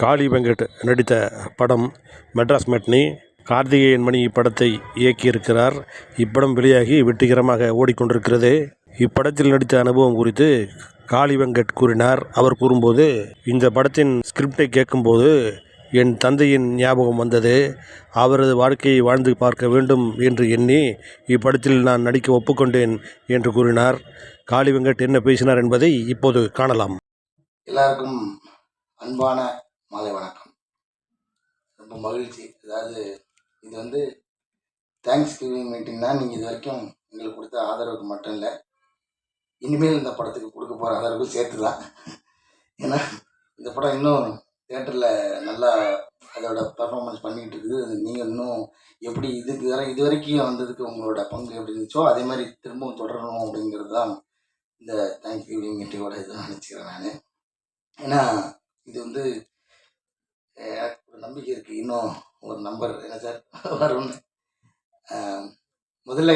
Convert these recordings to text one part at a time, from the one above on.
காளி வெங்கட் நடித்த படம் மெட்ராஸ் மெட்னி கார்த்திகேயன் மணி இப்படத்தை இயக்கியிருக்கிறார். இப்படம் வெளியாகி வெற்றிகரமாக ஓடிக்கொண்டிருக்கிறது. இப்படத்தில் நடித்த அனுபவம் குறித்து காளி வெங்கட் கூறினார். அவர் கூறும்போது இந்த படத்தின் ஸ்கிரிப்டை கேட்கும்போது என் தந்தையின் ஞாபகம் வந்தது. அவரது வாழ்க்கையை வாழ்ந்து பார்க்க வேண்டும் என்று எண்ணி இப்படத்தில் நான் நடிக்க ஒப்புக்கொண்டேன் என்று கூறினார். காளி வெங்கட் என்ன பேசினார் என்பதை இப்போது காணலாம். எல்லாருக்கும் அன்பான மாலை வணக்கம். ரொம்ப மகிழ்ச்சி. அதாவது இது வந்து தேங்க்ஸ் கிவிங் மீட்டிங் தான். நீங்கள் இது வரைக்கும் எங்களுக்கு கொடுத்த ஆதரவுக்கு மட்டும் இல்லை இனிமேல் இந்த படத்துக்கு கொடுக்க போகிற ஆதரவு சேர்த்து தான் ஏன்னா இந்த படம் இன்னும் தேட்டரில் நல்லா அதோட பர்ஃபார்மன்ஸ் பண்ணிக்கிட்டு இருக்குது. நீங்கள் இன்னும் எப்படி இதுக்கு வர இது வரைக்கும் வந்ததுக்கு உங்களோட பங்கு எப்படி இருந்துச்சோ அதே மாதிரி திரும்பவும் தொடரணும் அப்படிங்கிறது தான் இந்த தேங்க்ஸ் கிவிங் மீட்டிங்கோட இதை நினச்சிக்கிறேன் நான். ஏன்னா இது வந்து ஒரு நம்பிக்கை இருக்குது இன்னும் ஒரு நம்பர். என்ன சார்? வரும்னு. முதல்ல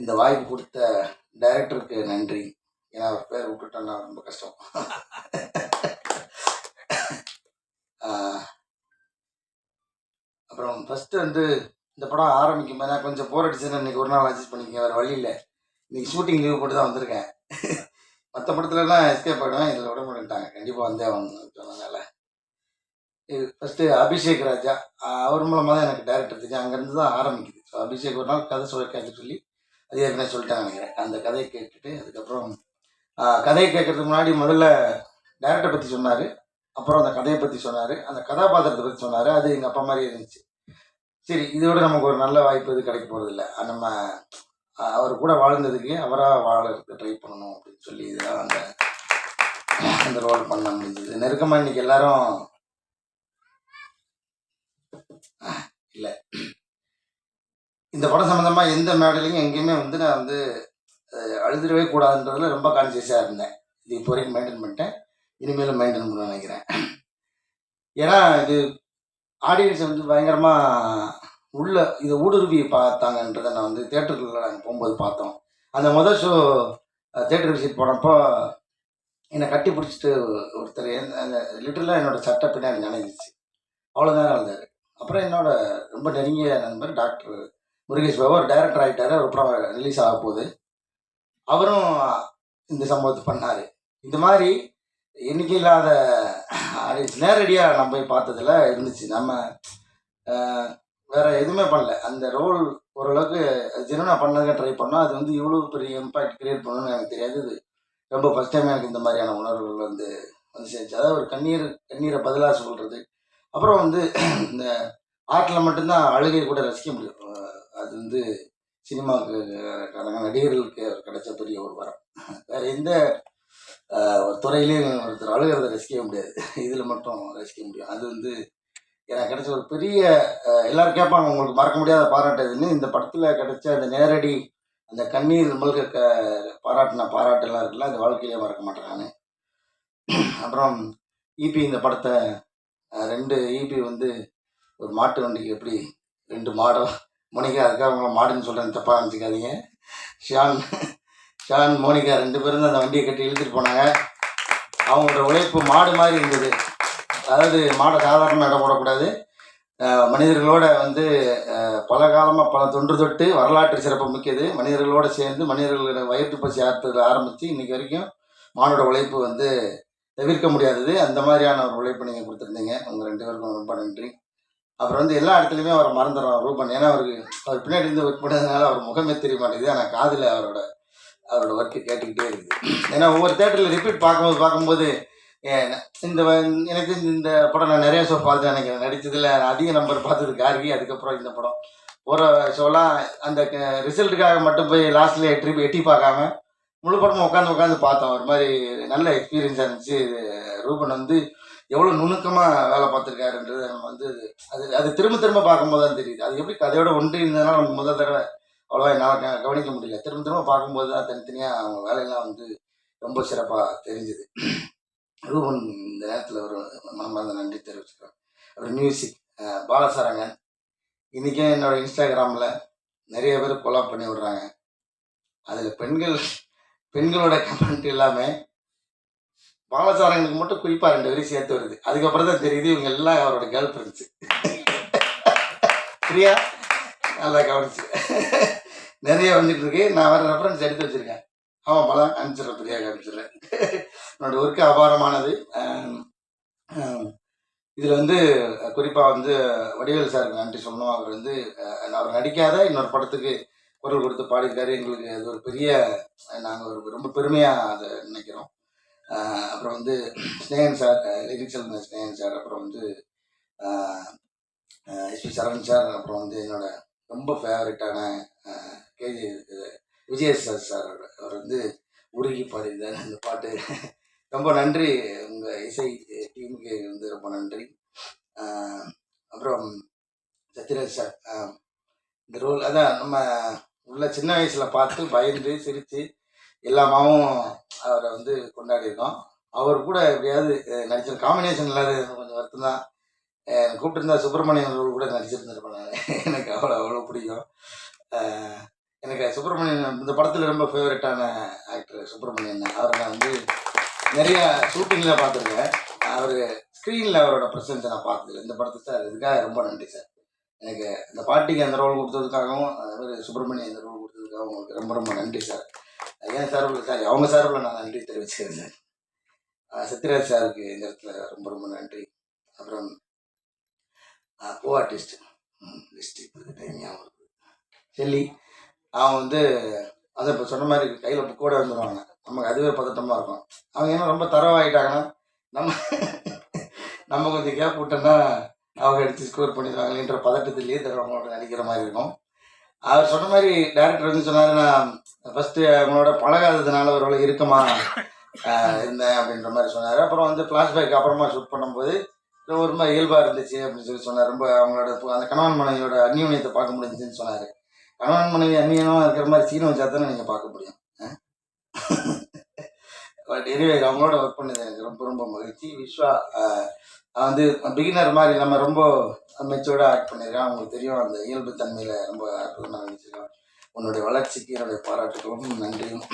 இந்த வாய்ப்பு கொடுத்த டைரக்டருக்கு நன்றி. ஏன்னா அவர் பேர் விட்டுட்டோன்னா ரொம்ப கஷ்டம். அப்புறம் ஃபஸ்ட்டு வந்து இந்த படம் ஆரம்பிக்கும் போது நான் கொஞ்சம் போர் அடிச்சுன்னு இன்னைக்கு ஒரு நாள் அட்ஜஸ்ட் பண்ணிக்கங்க. வேறு வழியில் இன்றைக்கி ஷூட்டிங் லீவ் போட்டு தான் வந்திருக்கேன். மற்ற படத்துலலாம் எஸ்கேப் ஆகிடுவேன் இதில் விட மாட்டேன்ட்டாங்க. கண்டிப்பாக வந்தே ஆகணும். சொன்னாங்க ஃபஸ்ட்டு அபிஷேக் ராஜா அவர் மூலமாக தான் எனக்கு டேரக்டர் தெரியும் அங்கேருந்து தான் ஆரம்பிக்குது. ஸோ அபிஷேக் ஒரு நாள் கதை சொல்ல கேட்க சொல்லி அது ஏற்கனவே சொல்லிட்டாங்க நினைக்கிறேன். அந்த கதையை கேட்டுட்டு அதுக்கப்புறம் கதையை கேட்கறதுக்கு முன்னாடி முதல்ல டேரக்டரை பற்றி சொன்னார். அப்புறம் அந்த கதையை பற்றி சொன்னார். அந்த கதாபாத்திரத்தை பற்றி சொன்னார். அது எங்கள் அப்பா மாதிரி இருந்துச்சு. சரி இதோட நமக்கு ஒரு நல்ல வாய்ப்பு இது கிடைக்க போகிறதில்ல நம்ம அவர் கூட வாழ்ந்ததுக்கு அவராக வாழறதுக்கு ட்ரை பண்ணணும் அப்படின்னு சொல்லி இதெல்லாம் அந்த அந்த ரோல் பண்ண முடிஞ்சது. நெருக்கமாக இன்னைக்கு எல்லாரும் இல்லை இந்த படம் சம்மந்தமாக எந்த மேடலையும் எங்கேயுமே வந்து நான் வந்து அழுதிடவே அழுதுடவே கூடாதுன்றதுல ரொம்ப கான்சியஸாக இருந்தேன். இது இப்போ வரைக்கும் மெயின்டைன் பண்ணிட்டேன். இனிமேலும் மெயின்டைன் பண்ண நினைக்கிறேன். ஏன்னா இது ஆடியன்ஸ் வந்து பயங்கரமாக உள்ள இதை ஊடுருவி பார்த்தாங்கன்றதை நான் வந்து தேட்டருக்குள்ள நாங்கள் போகும்போது பார்த்தோம். அந்த முதல் ஷோ தேட்டர் விசிட் போனப்போ என்னை கட்டி பிடிச்சிட்டு ஒருத்தர் அந்த லிட்டரலாக என்னோடய சட்டை பின்னாடி நினைஞ்சிச்சு. அவ்வளோதான் நடந்தார் இருந்தார் அப்புறம் என்னோட ரொம்ப நெருங்கிய நண்பர் டாக்டர் முருகேஷ் பாபு ஒரு டைரக்டர் ஆகிட்டாரு ஒரு படம் ரிலீஸ் ஆக போகுது. அவரும் இந்த சம்பவத்தை பண்ணார். இந்த மாதிரி எண்ணிக்கை இல்லாத ஆடியன்ஸ் நேரடியாக நம்ம போய் பார்த்ததுல இருந்துச்சு. நம்ம வேற எதுவுமே பண்ணல. அந்த ரோல் ஓரளவுக்கு ஜெனுவனா பண்ணதுக்கு ட்ரை பண்ணோம். அது வந்து இவ்வளோ பெரிய இம்பாக்ட் கிரியேட் பண்ணணும்னு எனக்கு தெரியாது. இது ரொம்ப ஃபஸ்ட் டைம் எனக்கு இந்த மாதிரியான உணர்வுகள் வந்து வந்து சேர்ந்துச்சு. அதாவது ஒரு கண்ணீர் கண்ணீரை பதிலாக சொல்கிறது அப்புறம் வந்து இந்த ஆர்ட்டில் மட்டும்தான் அழுகை கூட ரசிக்க முடியும். அது வந்து சினிமாவுக்கு காரங்க நடிகர்களுக்கு கிடைச்ச பெரிய ஒரு வரம். வேற எந்த ஒரு துறையிலையும் ஒருத்தர் அழுகிறத ரசிக்க முடியாது. இதில் மட்டும் ரசிக்க முடியும். அது வந்து எனக்கு கிடைச்ச ஒரு பெரிய எல்லாரும் கேட்பாங்க உங்களுக்கு மறக்க முடியாத பாராட்டு எதுன்னு இந்த படத்தில் கிடைச்ச அந்த நேரடி அந்த கண்ணீர் மல்க க பாராட்டின பாராட்டெல்லாம் இருக்குல்ல அந்த வாழ்க்கையிலே மறக்க மாட்டேன் அப்புறம் ஈபி இந்த படத்தை ரெண்டு ஈபி வந்து ஒரு மாட்டு வண்டிக்கு எப்படி ரெண்டு மாடோ மோனிகா அதுக்காக அவங்கள மாடுன்னு சொல்கிறேன் தப்பாக நினச்சிக்காதீங்க. ஷியான் ஷியான் மோனிகா ரெண்டு பேரும் தான் அந்த வண்டியை கட்டி இழுத்துட்டு போனாங்க. அவங்களோட உழைப்பு மாடு மாதிரி இருந்தது. அதாவது மாடை சாதாரணமாக இடம் போடக்கூடாது. மனிதர்களோட வந்து பல காலமாக பல தொன்று தொட்டு வரலாற்று சிறப்பு மிக்கது. மனிதர்களோட சேர்ந்து மனிதர்களோட வயிற்று பசி ஆற்றுல ஆரம்பித்து இன்றைக்கி வரைக்கும் மானோட உழைப்பு வந்து தவிர்க்க முடியாதது. அந்த மாதிரியான ஒரு உழைப்பு நீங்கள் கொடுத்துருந்தீங்க. உங்கள் ரெண்டு பேருக்கும் ரொம்ப நன்றி. அப்புறம் வந்து எல்லா இடத்துலையுமே அவரை மறந்துடுறோம் ரூபன். ஏன்னா அவருக்கு அவர் பின்னாடி இருந்து ஒர்க் பண்ணதுனால அவர் முகமே தெரிய மாட்டேங்குது. ஆனால் காதில் அவரோட அவரோட ஒர்க்கு கேட்டுக்கிட்டே இருக்குது. ஏன்னா ஒவ்வொரு தேட்டரில் ரிப்பீட் பார்க்கும்போது பார்க்கும்போது இந்த எனக்கு இந்த- படம் நான் நிறைய ஷோ பார்த்து நினைக்கிறேன். நடித்ததில் அதிக நம்பர் பார்த்தது கார்கி அதுக்கப்புறம் இந்த படம். போகிற ஷோலாம் அந்த ரிசல்ட்டுக்காக மட்டும் போய் லாஸ்ட்ல ட்ரிப் எட்டி பார்க்காம முழு படமும் உட்காந்து உட்காந்து பார்த்தோம். ஒரு மாதிரி நல்ல எக்ஸ்பீரியன்ஸாக இருந்துச்சு. ரூபன் வந்து எவ்வளோ நுணுக்கமாக வேலை பார்த்துருக்காருன்றது நம்ம வந்து அது அது திரும்ப திரும்ப பார்க்கும்போது தான் தெரியுது. அது எப்படி கதையோட ஒன்று இருந்ததுனால நமக்கு முதல் தடவை அவ்வளோவா என்னால் கவனிக்க முடியல. திரும்ப திரும்ப பார்க்கும்போது தான் தனித்தனியாக அவங்க வேலையெல்லாம் வந்து ரொம்ப சிறப்பாக தெரிஞ்சுது. ரூபன் இந்த நேரத்தில் ஒரு மனமார்ந்த நன்றி தெரிவிச்சுக்கிறேன் ஒரு மியூசிக் பாலசரங்கன். இன்றைக்கே என்னோட இன்ஸ்டாகிராமில் நிறைய பேர் கொலாப் பண்ணி விடுறாங்க. அதில் பெண்கள் பெண்களோட கமெண்ட் எல்லாமே பாலசாரங்களுக்கு மட்டும் குறிப்பாக ரெண்டு பேரும் சேர்த்து வருது. அதுக்கப்புறம் தான் தெரியுது இவங்க எல்லாம் அவரோட கேர்ள் ஃப்ரெண்ட்ஸு பிரியா? நல்லா கவனிச்சு. நிறைய வந்துட்டு இருக்கு. நான் வேறு ரெஃபரன்ஸ் எடுத்து வச்சிருக்கேன். ஆமாம் பல அனுப்பிச்சிடுறேன் பிரியா? அனுப்பிச்சிடுறேன் என்னோட ஒர்க்கு அபாரமானது. இதில் வந்து குறிப்பாக வந்து வடிவேல் சாருக்கு நன்றி சொல்லணும். அவர் வந்து அவர் நடிக்காத இன்னொரு படத்துக்கு குரல் கொடுத்து பாடியிருக்காரு. எங்களுக்கு அது ஒரு பெரிய நாங்கள் ஒரு ரொம்ப பெருமையாக அதை நினைக்கிறோம். அப்புறம் வந்து Snehan sir lyrics Snehan sir அப்புறம் வந்து எஸ்பி சரவண் சார் அப்புறம் வந்து என்னோட ரொம்ப ஃபேவரட்டான கேஜி விஜய சார் சார் அவர் வந்து உருகி பாடியிருந்தார் அந்த பாட்டு ரொம்ப நன்றி. உங்கள் இசை டீமுக்கு வந்து ரொம்ப நன்றி. அப்புறம் சத்யராஜ் சார் இந்த ரோல் அதான் நம்ம உள்ள சின்ன வயசில் பார்த்து பயந்து சிரித்து எல்லாமாவும் அவரை வந்து கொண்டாடியிருக்கோம். அவர் கூட எப்படியாவது நடிச்சிரு காம்பினேஷன் இல்லாத கொஞ்சம் வருத்தம் தான் கூப்பிட்டுருந்தா சுப்பிரமணியன் ரோல் கூட நடிச்சிருந்திருப்பேன் நான். எனக்கு அவ்வளோ அவ்வளோ பிடிக்கும். எனக்கு சுப்பிரமணியன் இந்த படத்தில் ரொம்ப ஃபேவரட்டான ஆக்டர் சுப்பிரமணியன். அவரை நான் வந்து நிறைய ஷூட்டிங்கில் பார்த்துருக்கேன். அவர் ஸ்க்ரீனில் அவரோட ப்ரெசன்ஸை நான் பார்த்ததில்ல. இந்த படத்தை சார் இதுக்காக ரொம்ப நன்றி சார். எனக்கு இந்த பாட்டிக்கு அந்த ரோல் கொடுத்ததுக்காகவும் அதே மாதிரி சுப்பிரமணியன் இந்த ரோல் கொடுத்ததுக்காகவும் உங்களுக்கு ரொம்ப ரொம்ப நன்றி சார். ஏன் சார்பில் சார்? அவங்க சார்பில் நான் நன்றி தெரிவிச்சுக்கிறேன் சார். சத்யராஜ் சாருக்கு இந்த இடத்துல ரொம்ப ரொம்ப நன்றி. அப்புறம் கோ ஆர்டிஸ்ட். லிஸ்ட் டைம் ஞாபகம் செல்லி அவன் வந்து அதை இப்போ சொன்ன மாதிரி கையில் புக்கோட வந்துடுவாங்க நமக்கு அதுவே பதட்டமாக இருக்கும். அவங்க என்ன ரொம்ப தரவாயிட்டாங்கன்னா நம்ம நம்ம கொஞ்சம் கேப் விட்டோன்னா அவங்க எடுத்து ஸ்கோர் பண்ணிடுவாங்களேன்ற பதட்டத்திலேயே தருவாங்களோட நடிக்கிற மாதிரி இருக்கும். அவர் சொன்ன மாதிரி டேரக்டர் வந்து சொன்னார் நான் ஃபஸ்ட்டு அவங்களோட பழகாததுனால ஒரு வேளை இறுக்கமா இருந்தேன் அப்படின்ற மாதிரி சொன்னார். அப்புறம் வந்து ஃப்ளாஷ்பேக் அப்புறமா ஷூட் பண்ணும்போது ஒரு மாதிரி இயல்பாக இருந்துச்சு அப்படின்னு சொல்லி சொன்னார். ரொம்ப அவங்களோட அந்த கணவன் மனைவியோட அந்நியோன்யத்தை பார்க்க முடிஞ்சுன்னு சொன்னார். கணவன் மனைவி அந்நியனமாக இருக்கிற மாதிரி சீனம் வச்சா தானே நீங்கள் பார்க்க முடியும். பட் எனிவே அவங்களோட ஒர்க் பண்ணது எனக்கு ரொம்ப ரொம்ப மகிழ்ச்சி. விஸ்வா வந்து பிகினர் மாதிரி நம்ம ரொம்ப மெச்சூர்டாக ஆக்ட் பண்ணியிருக்கேன் அவங்களுக்கு தெரியும் அந்த இயல்பு தன்மையில் ரொம்ப அற்புதமாக நினைச்சிருக்கேன் உன்னுடைய வளர்ச்சிக்கு என்னுடைய பாராட்டுகளும் நன்றியும்.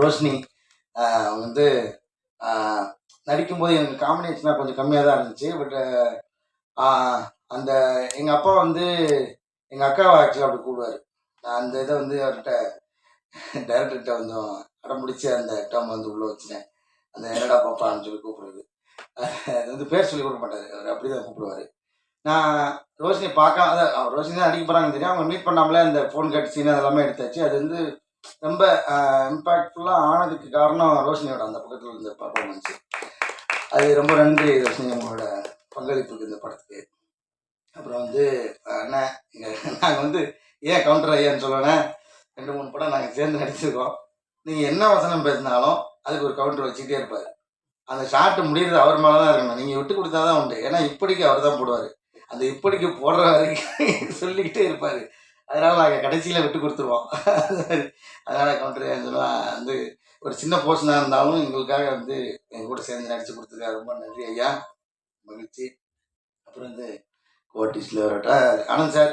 ரோஷினி அவங்க வந்து நடிக்கும்போது எனக்கு காம்பினேஷனாக கொஞ்சம் கம்மியாக தான் இருந்துச்சு. பட் அந்த எங்கள் அப்பா வந்து எங்கள் அக்காவை ஆக்சுவலாக அப்படி கூடுவார் நான் அந்த இதை வந்து அவர்கிட்ட டைரக்டர்கிட்ட கொஞ்சம் அடம் பிடிச்சி அந்த டேர்ம் வந்து உள்ளே வச்சுனேன் அந்த என்னடா பாப்பான்னு சொல்லி கூப்பிடுறது. வந்து பேர் சொல்லி கொடுக்க மாட்டார். அவர் அப்படி தான் கூப்பிடுவார். நான் ரோஷினி பார்க்க அதை அவர் ரோஷினி தான் அடிக்க போகிறாங்கன்னு தெரியும். அவங்க மீட் பண்ணாமலே அந்த ஃபோன் கட் சீன் அதெல்லாமே எடுத்தாச்சு. அது வந்து ரொம்ப இம்பாக்ட்ஃபுல்லாக ஆனதுக்கு காரணம் ரோஷினியோட அந்த பக்கத்தில் இருந்த பர்ஃபார்மன்ஸு அது ரொம்ப நன்றி ரோஷினி உங்களோட பங்களிப்புக்கு இந்த படத்துக்கு. அப்புறம் வந்து அண்ணன் இங்கே நாங்கள் வந்து ஏன் கவுண்டர் ஐயான்னு சொல்லணேன் ரெண்டு மூணு படம் நாங்கள் சேர்ந்து நடிச்சிருக்கோம். நீங்கள் என்ன வசனம் பேசினாலும் அதுக்கு ஒரு கவுண்டர் வச்சுக்கிட்டே இருப்பார். அந்த ஷார்ட் முடியறது அவர் மேலே தான் இருக்கணும். நீங்கள் விட்டு கொடுத்தா தான் உண்டு. ஏன்னா இப்படிக்கு அவர் தான் போடுவார். அந்த இப்படிக்கு போடுற வரைக்கும் சொல்லிக்கிட்டே இருப்பார். அதனால் நாங்கள் கடைசியில் விட்டு கொடுத்துருவோம். அதனால் கவுண்டர் சொல்லுவேன் வந்து ஒரு சின்ன போர்ஷனாக இருந்தாலும் எங்களுக்காக வந்து எங்கள் கூட சேர்ந்து நடித்து கொடுத்துருக்காரு ரொம்ப நன்றி ஐயா. மகிழ்ச்சி. அப்புறம் வந்து கோட்டிஸில் வரட்டா ஆனந்த் சார்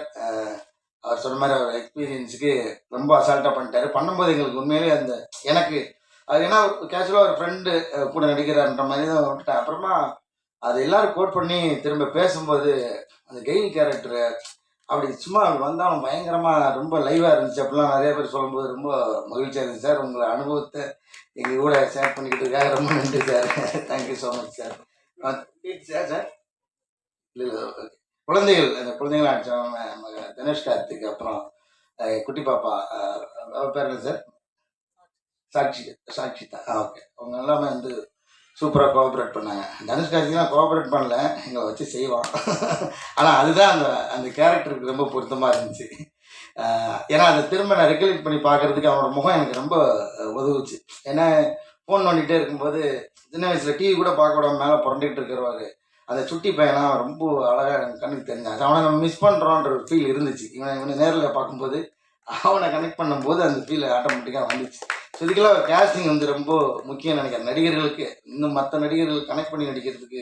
அவர் சொன்ன மாதிரி அவர் எக்ஸ்பீரியன்ஸுக்கு ரொம்ப அசால்ட்டாக பண்ணிட்டாரு. பண்ணும்போது எங்களுக்கு உண்மையிலே அந்த எனக்கு அது ஏன்னா கேஷுவலாக ஒரு ஃப்ரெண்டு கூட நடிக்கிறான்ற மாதிரி தான் விட்டுட்டேன். அப்புறமா அது எல்லாரும் கோட் பண்ணி திரும்ப பேசும்போது அந்த கெயில் கேரக்டரு அப்படி சும்மா அப்படி வந்தாலும் பயங்கரமாக ரொம்ப லைவாக இருந்துச்சு. அப்படிலாம் நிறைய பேர் சொல்லும்போது ரொம்ப மகிழ்ச்சியாக இருந்துச்சு. சார் உங்களை அனுபவத்தை எங்கள் கூட ஷேர் பண்ணிக்கிட்டு ரொம்ப நன்றி sir. Thank you so much sir sir sir? இல்லை இல்லை குழந்தைகள் அந்த குழந்தைகள் அடித்தவங்க நம்ம தனுஷ் கார்த்திக் அப்புறம் குட்டி பாப்பா பேர் என்ன சார் சாட்சி சாட்சிதா ஆ ஓகே அவங்க எல்லாமே வந்து சூப்பராக கோஆப்ரேட் பண்ணாங்க. தனுஷ் கார்த்திக்லாம் கோஆப்ரேட் பண்ணல. எங்களை வச்சு செய்வான். ஆனால் அதுதான் அந்த அந்த கேரக்டருக்கு ரொம்ப பொருத்தமாக இருந்துச்சு. ஏன்னா அதை திரும்ப நான் ரெக்கலெக்ட் பண்ணி பார்க்கறதுக்கு அவனோட முகம் எனக்கு ரொம்ப உதவுச்சு. ஏன்னா ஃபோன் பண்ணிகிட்டே இருக்கும்போது சின்ன வயசில் டிவி கூட பார்க்க விடாம மேலே புரண்டிக்கிட்டு இருக்கிறவாரு. அந்த சுட்டி பையனா ரொம்ப அழகாக எனக்கு கண்ணுக்கு தெரிஞ்சாச்சு அவனை நம்ம மிஸ் பண்ணுறோன்ற ஒரு ஃபீல் இருந்துச்சு. இவனை இவனை நேரில் பார்க்கும்போது அவனை கனெக்ட் பண்ணும்போது அந்த ஃபீல் ஆட்டோமேட்டிக்காக வந்துச்சு. ஸோ இதுக்கெல்லாம் கேஸ்டிங் வந்து ரொம்ப முக்கியம் நினைக்கிறேன். நடிகர்களுக்கு இன்னும் மற்ற நடிகர்கள் கனெக்ட் பண்ணி நடிக்கிறதுக்கு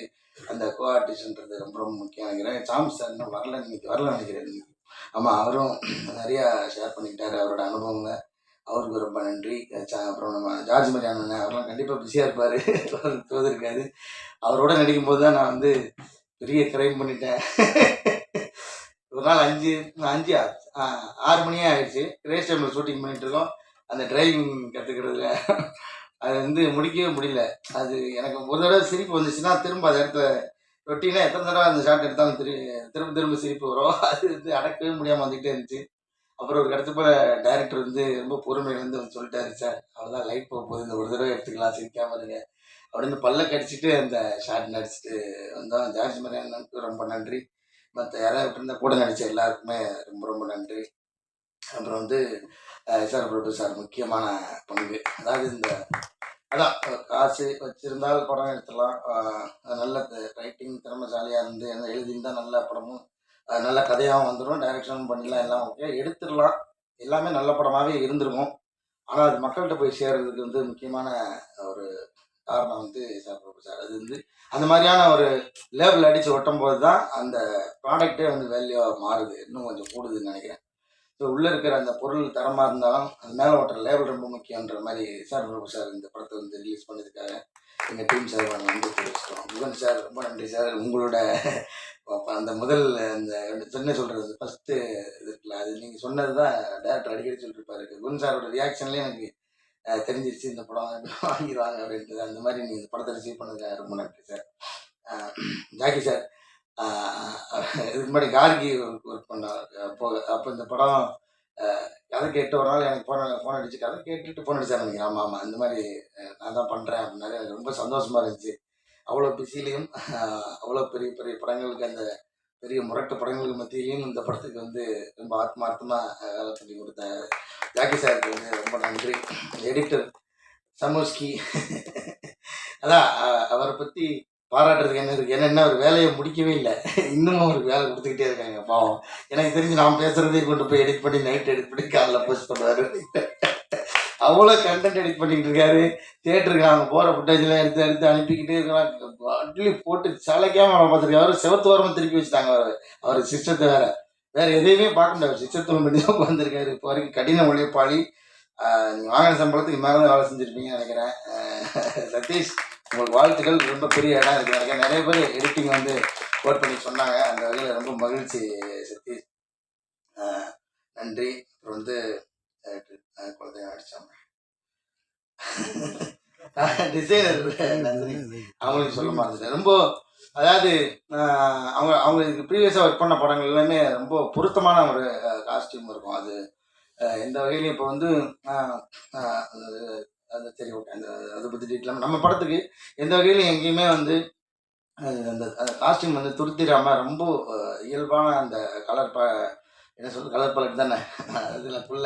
அந்த கோ ஆர்டிஸ்ட்ன்றது ரொம்ப ரொம்ப முக்கியம் நினைக்கிறேன். சாமி சார் இன்னும் வரல இன்னைக்கு வரல நினைக்கிறேன் ஆமாம் அவரும் நிறையா ஷேர் பண்ணிக்கிட்டாரு. அவரோட அனுபவங்களை அவருக்கு ரொம்ப நன்றி. அப்புறம் நம்ம ஜார்ஜ் மரியான் அண்ணன் அவரெல்லாம் கண்டிப்பாக பிஸியாக இருப்பார். தோதிருக்காரு அவரோட நடிக்கும் போது தான் நான் வந்து பெரிய கிரைம் பண்ணிட்டேன். ஒரு நாள் அஞ்சு அஞ்சு ஆறு மணியே ஆயிடுச்சு. ரேஸ் டைமில் ஷூட்டிங் பண்ணிட்டு இருக்கோம் அந்த டிரைவிங் கற்றுக்கிறதுல அது வந்து முடிக்கவே முடியல. அது எனக்கு ஒரு தடவை சிரிப்பு வந்துச்சுன்னா திரும்ப அந்த இடத்துல ரொட்டீனாக எத்தனை தடவை அந்த ஷாட் எடுத்தாலும் திரு திரும்ப திரும்ப சிரிப்பு வரும். அது வந்து அடக்கவே முடியாமல் வந்துகிட்டே இருந்துச்சு. அப்புறம் ஒரு இடத்துக்கு டைரக்டர் வந்து ரொம்ப பொறுமையிலேருந்து வந்து சொல்லிட்டாரு சார் அவ்வளோதான் லைட் போக போகுது. இந்த ஒரு தடவை எடுத்துக்கலாம் சிரிக்காமல் இருங்க. அப்படின்னு பல்ல கடிச்சிட்டு அந்த ஷாட் நடிச்சிட்டு வந்தோம். ஜார்ஜ் மரியானுக்கு ரொம்ப நன்றி. மற்ற யாராவது இருந்தால் கூட நடித்த எல்லாருக்குமே ரொம்ப ரொம்ப நன்றி. அப்புறம் வந்து எஸ்ஆர் பிரபு சார் முக்கியமான பங்கு. அதாவது இந்த அதான் காசு வச்சுருந்தால் படம் எடுத்துடலாம். நல்ல ரைட்டிங் திறமைசாலியாக இருந்து என்ன எழுதியிருந்தால் நல்ல படமும் நல்ல கதையாகவும் வந்துடும் டைரக்ஷனும் பண்ணிடலாம் எல்லாம் ஓகே எடுத்துடலாம். எல்லாமே நல்ல படமாகவே இருந்துருவோம். ஆனால் அது மக்கள்கிட்ட போய் சேர்றதுக்கு வந்து முக்கியமான ஒரு காரணம் வந்து சார் பிரபு சார். அது வந்து அந்த மாதிரியான ஒரு லேபிள் அடித்து ஒட்டும் போது தான் அந்த ப்ராடக்டே வந்து வேல்யூவாக மாறுது. இன்னும் கொஞ்சம் கூடுதுன்னு நினைக்கிறேன். ஸோ உள்ளே இருக்கிற அந்த பொருள் தரமாக இருந்தாலும் அது மேலே ஓட்டுற லேபிள் ரொம்ப முக்கியன்ற மாதிரி சார் பிரபு சார் இந்த படத்தை வந்து ரிலீஸ் பண்ணதுக்காக எங்கள் டீம் சார் வந்து தெரிவிச்சிட்டோம் முகன் சார் ரொம்ப நன்றி சார். உங்களோட அந்த முதல் அந்த என்ன சொல்கிறது ஃபஸ்ட்டு இது இருக்குல்ல அது நீங்கள் சொன்னது தான் டேரக்டர் அடிக்கடி சொல்லியிருப்பாரு குகன் சாரோட ரியாக்ஷன்லேயே எனக்கு தெரிஞ்சிருச்சு இந்த படம் வாங்கிடுவாங்க அப்படின்றது. அந்த மாதிரி நீங்கள் இந்த படத்தை ரிசீவ் பண்ணதுக்காக ரொம்ப நன்றி சார் தேங்க் ஜாக்கி சார் இதுக்கு முன்னாடி கார்கி ஒர்க் பண்ணார் அப்போ அப்போ இந்த படம் கதை கேட்டு ஒரு நாள் எனக்கு ஃபோன் ஃபோன் அடிச்சு கதை கேட்டுட்டு ஃபோன் அடிச்சா நினைக்கிறேன் ஆமாம் ஆமாம் இந்த மாதிரி நான் தான் பண்ணுறேன் அப்படின்னாரு. எனக்கு ரொம்ப சந்தோஷமாக இருந்துச்சு. அவ்வளோ பிஸிலையும் அவ்வளோ பெரிய பெரிய படங்களுக்கு அந்த பெரிய முரட்டு படங்களுக்கு மத்தியிலையும் இந்த படத்துக்கு வந்து ரொம்ப ஆத்மார்த்தமாக வேலை பண்ணி கொடுத்த ஜாக்கி சாருக்கு வந்து ரொம்ப நன்றி. எடிட்டர் சமோஸ்கி. அதான் அவரை பற்றி பாராட்டுறதுக்கு என்ன இருக்கு? ஏன்னா அவர் வேலையை முடிக்கவே இல்லை. இன்னமும் அவருக்கு வேலை கொடுத்துக்கிட்டே இருக்காங்க பாவம். எனக்கு தெரிஞ்சு நான் பேசுறதே கொண்டு போய் எடிட் பண்ணி நைட் எடிட் பண்ணி காலைல போஸ்ட் பண்ணுவாரு. அவ்வளோ கண்டென்ட் எடிட் பண்ணிட்டு இருக்காரு. தேட்டருக்கு அவங்க போகிற ஃபுட்டேஜ்லாம் எடுத்து எடுத்து அனுப்பிக்கிட்டே இருக்கிறாங்க அட்லி போட்டு சலைக்காமல் பார்த்துருக்கேன் பார்த்துருக்காரு. அவர் செவத்து ஓரமாக திருப்பி வச்சுட்டாங்க அவர். அவர் சிஸ்டத்தை வேறு. வேற எதையுமே பார்க்க முடியாது சிஸ்டத்தை பண்ணி தான் உட்காந்துருக்காரு இப்போ வரைக்கும் கடின உழைப்பாளி நீங்கள் வாங்கின சம்பளத்துக்கு மேலே வேலை செஞ்சுருப்பீங்கன்னு நினைக்கிறேன். சதீஷ் உங்களுக்கு வாழ்த்துக்கள். ரொம்ப பெரிய இடம் இருக்குது எனக்கு நிறைய பேர் எடிட்டிங் வந்து ஒர்க் பண்ணி சொன்னாங்க. அந்த வகையில் ரொம்ப மகிழ்ச்சி சதீஷ். நன்றி. அப்புறம் வந்து குழந்தைய அடிச்சாங்க. டிசைனர் நன்றி. அவங்களுக்கு சொல்ல மாட்டேன் ரொம்ப அதாவது அவங்க அவங்களுக்கு ப்ரீவியஸாக ஒர்க் பண்ண படங்கள் எல்லாமே ரொம்ப பொருத்தமான ஒரு காஸ்டியூம் இருக்கும். அது எந்த வகையிலையும் இப்போ வந்து அது- தெரிய அந்த அதை பற்றி டீட்டெயில் நம்ம படத்துக்கு எந்த வகையிலும் எங்கேயுமே வந்து அந்த காஸ்டியூம் வந்து துருத்திராம ரொம்ப இயல்பான அந்த கலர் ப என்ன சொல்றது கலர் பலட் தானே. அதில் புள்ள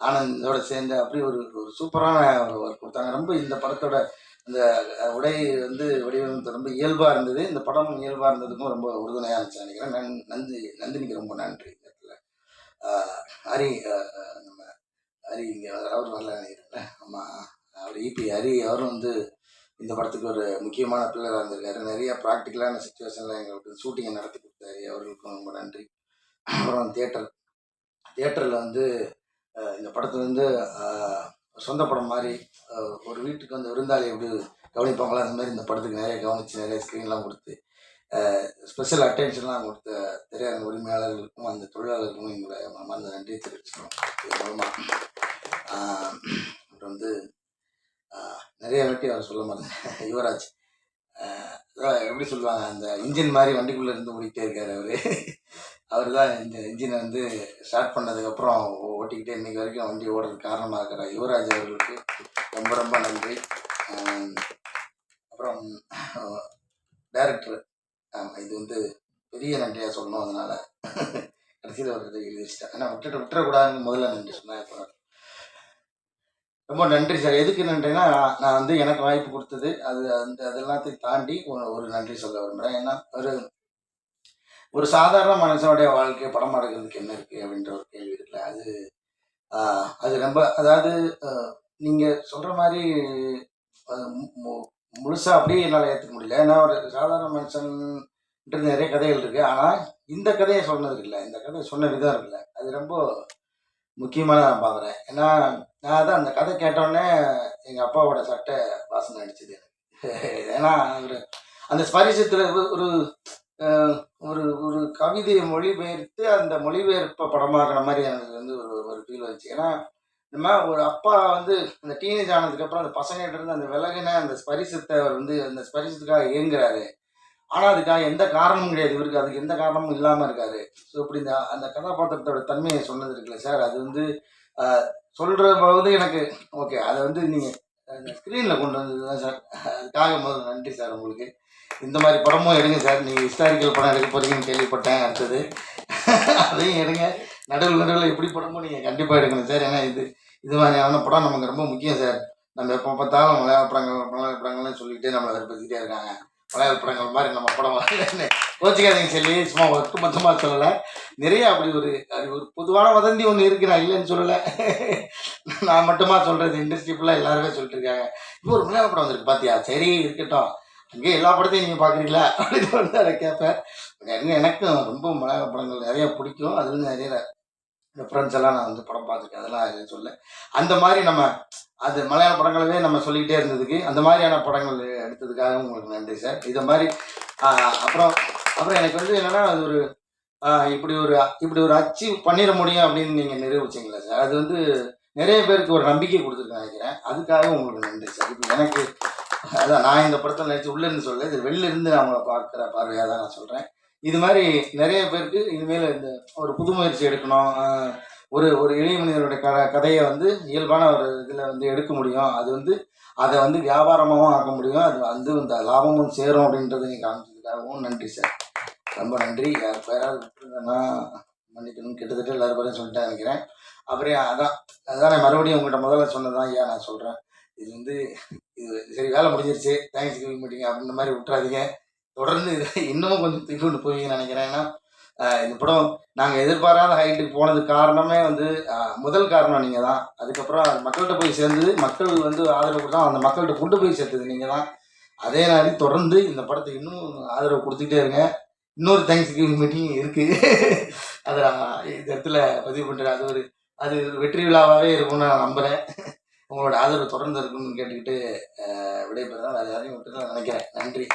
ஆனந்தோட சேர்ந்து அப்படி ஒரு ஒரு சூப்பரான ஒரு ஒர்க் கொடுத்தாங்க. ரொம்ப இந்த படத்தோட இந்த உடை வந்து வடிவமைப்பு ரொம்ப இயல்பாக இருந்தது. இந்த படம் இயல்பாக இருந்ததுக்கும் ரொம்ப உறுதுணையாக இருந்துச்சு நினைக்கிறேன். நன் நந்தி நந்தினிக்கு ரொம்ப நன்றி இடத்துல. ஹரி நம்ம ஹரி இங்கே அவர் வரல நினைக்கிறேன் ஆமாம் அவர் இபி ஹரி அவரும் வந்து இந்த படத்துக்கு ஒரு முக்கியமான பிள்ளராக இருந்திருக்காரு. நிறைய ப்ராக்டிக்கலான சுச்சுவேஷனில் எங்களுக்கு ஷூட்டிங்கை நடத்தி கொடுத்தாரு. அவர்களுக்கும் ரொம்ப நன்றி. அப்புறம் தேட்டர் தேட்டரில் வந்து இந்த படத்தை வந்து சொந்த படம் மாதிரி ஒரு வீட்டுக்கு வந்து விருந்தாளி எப்படி கவனிப்பாங்களோ? அந்த மாதிரி இந்த படத்துக்கு நிறைய கவனித்து நிறைய ஸ்க்ரீன்லாம் கொடுத்து ஸ்பெஷல் அட்டென்ஷன்லாம் கொடுத்த திரையரங்க உரிமையாளர்களுக்கும் அந்த தொழிலாளர்களுக்கும் எங்களை மனமார்ந்த நன்றியை தெரிவிச்சுக்கணும் இது மூலமாக அப்புறம் வந்து நிறைய வாட்டி அவர் சொல்ல மாட்டேன் யுவராஜ் எப்படி சொல்லுவாங்க? அந்த இன்ஜின் மாதிரி வண்டிக்குள்ளே இருந்து ஓடிக்கிட்டே இருக்கார் அவர். அவர் தான் இந்த இன்ஜினை வந்து ஸ்டார்ட் பண்ணதுக்கப்புறம் ஓட்டிக்கிட்டே இன்னைக்கு வரைக்கும் வண்டி ஓடுறதுக்கு காரணமாக இருக்கிற யுவராஜ் அவர்களுக்கு ரொம்ப ரொம்ப நன்றி. அப்புறம் டைரக்டர் ஆமாம் இது வந்து பெரிய நன்றியாக சொல்லணும். அதனால் கடைசியில் ஒரு இதை எழுதி வச்சிட்டேன் ஆனால் விட்டுட்டு விட்டுறக்கூடாதுன்னு முதல்ல நன்றி சொன்னேன் இப்போ ரொம்ப நன்றி சார். எதுக்கு நன்றினா நான் வந்து எனக்கு வாய்ப்பு கொடுத்தது. அது அந்த அதெல்லாத்தையும் தாண்டி ஒரு ஒரு நன்றி சொல்ல விரும்புகிறேன் ஏன்னா ஒரு ஒரு சாதாரண மனுஷனுடைய வாழ்க்கையை படம் எடுக்கிறதுக்கு என்ன இருக்குது அப்படின்ற ஒரு கேள்வி இருக்குல்ல? அது அது ரொம்ப அதாவது நீங்கள் சொல்கிற மாதிரி அது மு- முழுசா அப்படியே என்னால் ஏற்றுக்க முடியல. ஏன்னா ஒரு சாதாரண மனுஷன்ட்டு நிறைய கதைகள் இருக்குது ஆனால் இந்த கதையை சொன்னது இல்லை இந்த கதையை சொன்ன விதம் இருக்குல்ல. அது ரொம்ப முக்கியமான நான் பார்க்குறேன் ஏன்னா நான் அதான் அந்த கதை கேட்டோடனே எங்கள் அப்பாவோட சட்டை வாசனை அடிச்சுது எனக்கு. ஏன்னா ஒரு அந்த ஸ்பரிசத்தில் ஒரு ஒரு ஒரு கவிதையை மொழிபெயர்த்து அந்த மொழிபெயர்ப்பை படமாக்குற மாதிரி எனக்கு வந்து ஒரு ஒரு ஃபீல் வந்துச்சு. ஏன்னா நம்ம ஒரு அப்பா வந்து அந்த டீனேஜ் ஆனதுக்கப்புறம் அந்த பசங்கிட்ட இருந்து அந்த விலகின அந்த ஸ்பரிசத்தை அவர் வந்து அந்த ஸ்பரிசத்துக்காக இயங்குறாரு. ஆனால் அதுக்காக எந்த காரணமும் கிடையாது. இவருக்கு அதுக்கு எந்த காரணமும் இல்லாமல் இருக்காரு. ஸோ இப்படி இந்த அந்த கதாபாத்திரத்தோட தன்மையை சொன்னது இருக்குல்ல சார். அது வந்து சொல்கிற போது எனக்கு ஓகே அதை வந்து நீங்கள் அந்த ஸ்க்ரீனில் கொண்டு வந்தது தான் சார். அதுக்காக முதல்ல நன்றி சார் உங்களுக்கு. இந்த மாதிரி படமும் எடுங்க சார். நீங்கள் ஹிஸ்டாரிக்கல் படம் எடுக்க போகிறீங்கன்னு கேள்விப்பட்டேன் அடுத்தது. அதையும் எடுங்க. நடுவில் நடுவில் எப்படி படமும் நீங்கள் கண்டிப்பாக எடுக்கணும் சார். ஏன்னா இது இது மாதிரியான படம் நமக்கு ரொம்ப முக்கியம் சார். நம்ம எப்போ பார்த்தாலும் மலையாள படங்கள் மலையாள படங்கள்னு சொல்லிக்கிட்டே நம்மளை வெறுப்பேற்றிட்டே இருக்காங்க. மலையாள படங்கள் மாதிரி நம்ம படம் வரலன்னு கோச்சிக்காதீங்க சொல்லி சும்மா ஒட்டு மொத்தமாக சொல்லலை. நிறைய அப்படி ஒரு அது ஒரு பொதுவான வதந்தி ஒன்று இருக்கு. நான் இல்லைன்னு சொல்லலை. நான் மட்டுமா சொல்கிறது இண்டஸ்ட்ரி ஃபுல்லாக எல்லாருமே சொல்லிட்டு இருக்காங்க. இப்போ ஒரு மலையாள படம் வந்திருக்கு. பார்த்தியா சரி இருக்கட்டும். இங்கே எல்லா படத்தையும் நீங்கள் பார்க்குறீங்களா அப்படின்னு வந்து அதை கேட்பேன் நிறைய எனக்கும் ரொம்ப மலையாள படங்கள் நிறையா பிடிக்கும். அதுலேருந்து நிறைய ரெஃபரன்ஸ் எல்லாம் நான் வந்து படம் பார்த்துருக்கேன். அதெல்லாம் சொல்ல அந்த மாதிரி நம்ம அது மலையாள படங்களவே நம்ம சொல்லிக்கிட்டே இருந்ததுக்கு அந்த மாதிரியான படங்கள் எடுத்ததுக்காக உங்களுக்கு நன்றி சார். இதை மாதிரி அப்புறம் அப்புறம் எனக்கு வந்து என்னென்னா அது ஒரு இப்படி ஒரு இப்படி ஒரு அச்சீவ் பண்ணிட முடியும் அப்படின்னு நீங்கள் நிரூபிச்சிங்களா சார். அது வந்து நிறைய பேருக்கு ஒரு நம்பிக்கை கொடுத்துருக்கேன் நினைக்கிறேன். அதுக்காக உங்களுக்கு நன்றி சார். இப்போ எனக்கு அதான் நான் இந்த படத்தில் நினச்சி உள்ளேருந்து சொல்ல இது வெளில இருந்து அவங்கள பார்க்குற பார்வையாக தான் நான் சொல்கிறேன் இது மாதிரி நிறைய பேருக்கு இனிமேல் இந்த ஒரு புது முயற்சி எடுக்கணும். ஒரு ஒரு இளைய மனிதனுடைய க கதையை வந்து இயல்பான ஒரு இதில் வந்து எடுக்க முடியும். அது வந்து அதை வந்து வியாபாரமாகவும் ஆக்க முடியும். அது வந்து இந்த லாபமும் சேரும் அப்படின்றத நீங்கள் காமிச்சதுக்காகவும் நன்றி சார். ரொம்ப நன்றி. யார் பேராவது விட்டுருந்தேன்னா மன்னிக்கணும். கிட்டத்தட்ட எல்லாரும் பேரையும் சொல்லிட்டேன் நினைக்கிறேன். அப்புறம் அதான் அதான் நான் மறுபடியும் உங்கள்கிட்ட முதல்ல சொன்னதான் ஐயா நான் சொல்கிறேன் இது வந்து இது சரி வேலை முடிஞ்சிருச்சு. தேங்க்ஸ் கிவிங் மீட்டிங் அப்படின்ற மாதிரி விட்டுறாதீங்க. தொடர்ந்து இது இன்னமும் கொஞ்சம் தூக்கி கொண்டு போவீங்கன்னு நினைக்கிறேன். ஏன்னா இந்த படம் நாங்கள் எதிர்பாராத ஹைட்டுக்கு போனதுக்கு காரணமே வந்து முதல் காரணம் நீங்கள் தான். அதுக்கப்புறம் மக்கள்கிட்ட போய் சேர்ந்தது. மக்கள் வந்து ஆதரவு கொடுத்தா அந்த மக்கள்கிட்ட கொண்டு போய் சேர்த்தது நீங்கள் தான். அதே மாதிரி தொடர்ந்து இந்த படத்தை இன்னும் ஆதரவு கொடுத்துக்கிட்டே இருங்க. இன்னொரு தேங்க்ஸ் கிவிங் மீட்டிங் இருக்குது அதை நான் இந்த இடத்துல பதிவு பண்ணுறேன் அது ஒரு அது வெற்றி விழாவாகவே இருக்கும்னு நான் நம்புகிறேன் உங்களோட ஆதரவு தொடர்ந்து இருக்கணும்னு கேட்டுக்கிட்டு ஆஹ் அது யாரையும் விட்டுதான் நினைக்கிறேன். நன்றி.